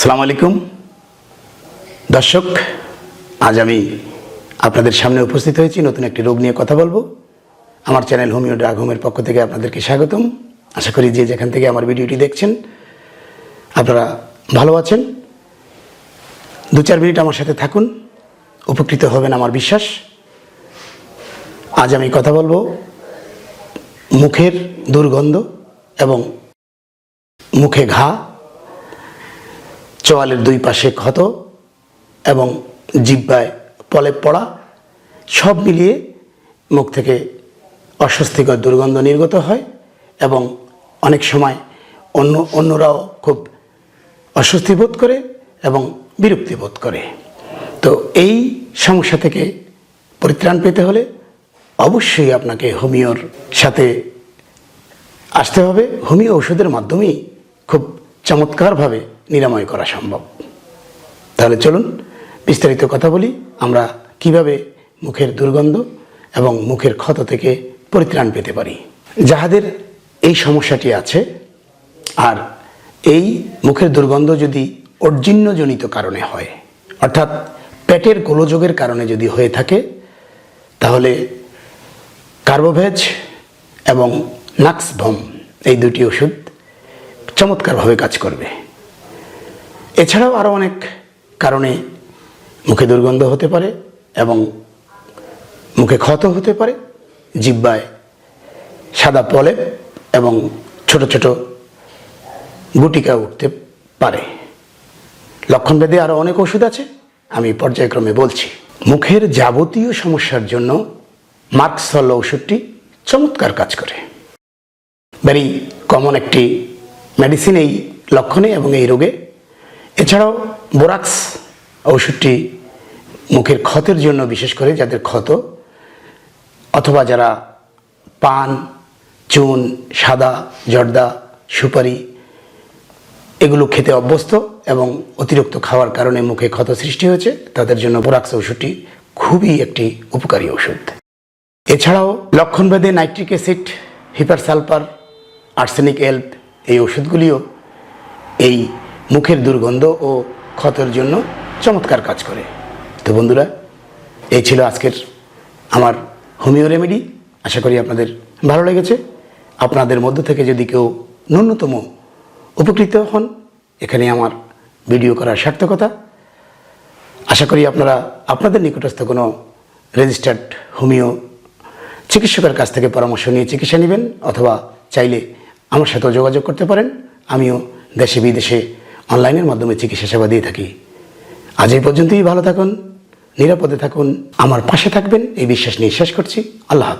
সালাম আলাইকুম। দর্শক, আজ আমি আপনাদের সামনে উপস্থিত হয়েছি, নতুন একটি রোগ নিয়ে কথা বলব। আমার চ্যানেল হোমিও ড্রাগ হোমের পক্ষ থেকে আপনাদেরকে স্বাগতম। আশা করি যে যেখান থেকে আমার ভিডিওটি দেখছেন, আপনারা ভালো আছেন। দু চার মিনিট আমার সাথে থাকুন, উপকৃত হবেন আমার বিশ্বাস। আজ আমি কথা বলব মুখের দুর্গন্ধ এবং মুখে ঘা চোয়ালের দুই পাশে ক্ষত এবং জিব্বায় পলে পড়া, সব মিলিয়ে মুখ থেকে অস্বস্তিকর দুর্গন্ধ নির্গত হয় এবং অনেক সময় অন্য, অন্যরাও খুব অস্বস্তি বোধ করে এবং বিরক্তি বোধ করে। তো এই সমস্যা থেকে পরিত্রাণ পেতে হলে অবশ্যই আপনাকে হোমিওর সাথে আসতে হবে। হোমিও ওষুধের মাধ্যমেই খুব চমৎকারভাবে নিরাময় করা সম্ভব। তাহলে চলুন বিস্তারিত কথা বলি, আমরা কীভাবে মুখের দুর্গন্ধ এবং মুখের ক্ষত থেকে পরিত্রাণ পেতে পারি। যাহাদের এই সমস্যাটি আছে, আর এই মুখের দুর্গন্ধ যদি অর্জিন্যজনিত কারণে হয়, অর্থাৎ পেটের গোলযোগের কারণে যদি হয়ে থাকে, তাহলে কার্বোভেজ এবং নাক্সভম এই দুটি ওষুধ চমৎকারভাবে কাজ করবে। এছাড়াও আরও অনেক কারণে মুখে দুর্গন্ধ হতে পারে এবং মুখে ক্ষত হতে পারে, জিব্বায় সাদা পলে এবং ছোট ছোট গুটিকা উঠতে পারে। লক্ষণভেদে আরও অনেক ওষুধ আছে, আমি পর্যায়ক্রমে বলছি। মুখের যাবতীয় সমস্যার জন্য মার্কসল ওষুধটি চমৎকার কাজ করে। ভেরি কমন একটি মেডিসিন এই লক্ষণে এবং এই রোগে এছাড়াও বোরাক্স ওষুধটি মুখের ক্ষতের জন্য বিশেষ করে যাদের ক্ষত, অথবা যারা পান, চুন, সাদা, জর্দা, সুপারি, এগুলো খেতে অভ্যস্ত এবং অতিরিক্ত খাওয়ার কারণে মুখে ক্ষত সৃষ্টি হয়েছে, তাদের জন্য বোরাক্স ওষুধটি খুবই একটি উপকারী ওষুধ এছাড়াও লক্ষণভেদে nitric acid hepar sulphur arsenic এল্প এই ওষুধগুলিও এই মুখের দুর্গন্ধ ও ক্ষতের জন্য চমৎকার কাজ করে। তো বন্ধুরা, এই ছিল আজকের আমার হোমিও রেমেডি। আশা করি আপনাদের ভালো লেগেছে। আপনাদের মধ্য থেকে যদি কেউ ন্যূনতম উপকৃত হন, এখানে আমার ভিডিও করার সার্থকতা। আশা করি আপনারা, আপনাদের নিকটস্থ কোনো রেজিস্টার্ড হোমিও চিকিৎসকের কাছ থেকে পরামর্শ নিয়ে চিকিৎসা নেবেন, অথবা চাইলে আমার সাথেও যোগাযোগ করতে পারেন। আমিও দেশে বিদেশে অনলাইনের মাধ্যমে চিকিৎসা সেবা দিয়ে থাকি। আজ এই পর্যন্তই, ভালো থাকুন, নিরাপদে থাকুন, আমার পাশে থাকবেন, এই বিশ্বাস নিয়ে শেষ করছি। আল্লাহ হাফেজ।